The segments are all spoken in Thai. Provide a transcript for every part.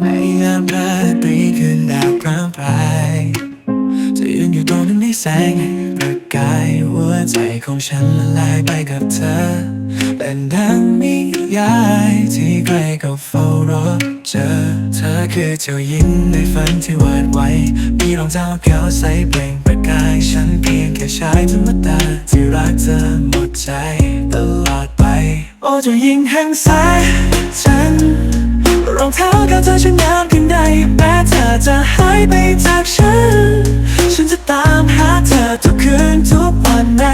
ไม่ยามราตรีคืนดาวพร่างพรายจะยืนอยู่ตรงนั้นในแสงประกายหัวใจของฉันละลายไปกับเธอ เป็นดังนิยายที่ใครก็เฝ้ารอเจอ เธอคือเจ้าหญิงในฝันที่วาดไว้ มีรองเท้าเขียวใสเปล่งประกายฉันเพียงแค่ชายธรรมดาที่รักเธอหมดใจตลอดไป โอ้เจ้าหญิงแห่งสายฉัน องเท้ากับเธอฉันงามเพียงใดแม้เธอจะหายไปจากฉัน ฉันจะตามหาเธอทุกคืนทุกวันใน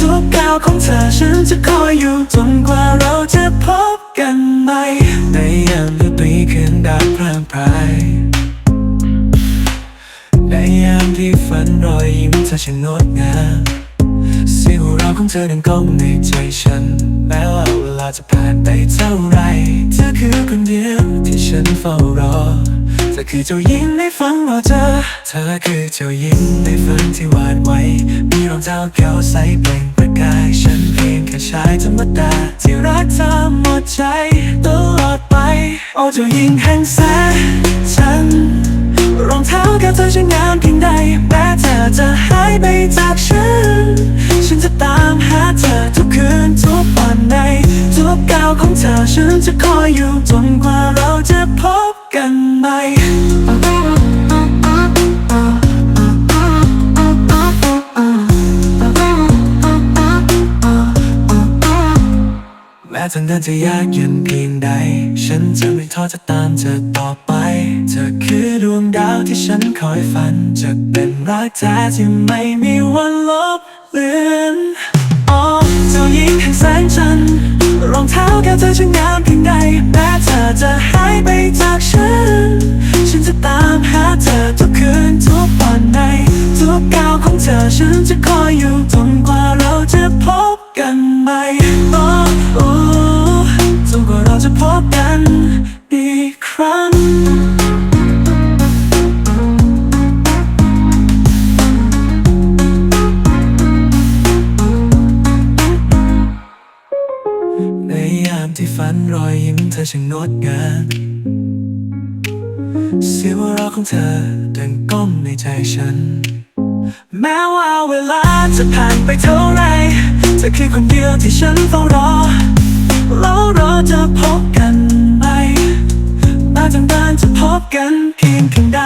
ทุกก้าวของเธอฉันจะคอยอยู่จนกว่าเราจะพบกันใหม่ในยามฤดูคืนดาวพร่างพรายในยามที่ฝันรอยยิ้มเธอช่างดงามเสียงหัวเราะของเธอดังก้องในใจฉัน แม้ว่าเวลาจะผ่านไปเท่าไรเธอคือคนเดียว เฝ้ารอ เธอคือเจ้าหญิงในฝันรอเธอ เธอคือเจ้าหญิงในฝันที่วาดไว้ มีรองเท้าเขียวใสเปล่งประกาย ฉันเพียงแค่ชายธรรมดา ที่รักเธอหมดใจตลอดไป โอ้เจ้าหญิงแห่งแสงฉัน รองเท้ากับเธอช่างงามเพียงใดแม้เธอจะหายไปจากฉัน ฉันจะตามหาเธอทุกคืนทุกวันในทุกก้าวของเธอฉันจะคอยอยู่จนกว่าเราจะพ กันใหมแม้ทางเดินจะยากเย็นเพียงใด ฉันจะไม่ท้อจะตามเธอต่อไป เธอคือดวงดาวที่ฉันคอยฝัน จะเป็นรักแท้ที่ไม่มีวันลบเลือนอ๋อเจ้าหญิงแห่งแสงจันทร์รองเท้าแก้วเธอช่างงามเพียงใดแม้เธอจะหายไปจาก เธอทุกคืนทุกวันใน ทุกก้าวของเธอฉันจะคอยอยู่จนกว่าเราจะพบกันใหม่โอ้โอ้จนกว่าเราจะพบกันอีกครั้งในยามที่ฝันรอยยิ้มเธอช่างงดงาม สียงหัราะของเธอดังก้องในใจฉัน แม้ว่าเวลาจะผ่านไปเท่าไรเธอคือคนเดียวที่ฉันเฝ้ารอแล้วเราจะพบกันไหมตาจังด้นจะพบกันเพียงเพียงใด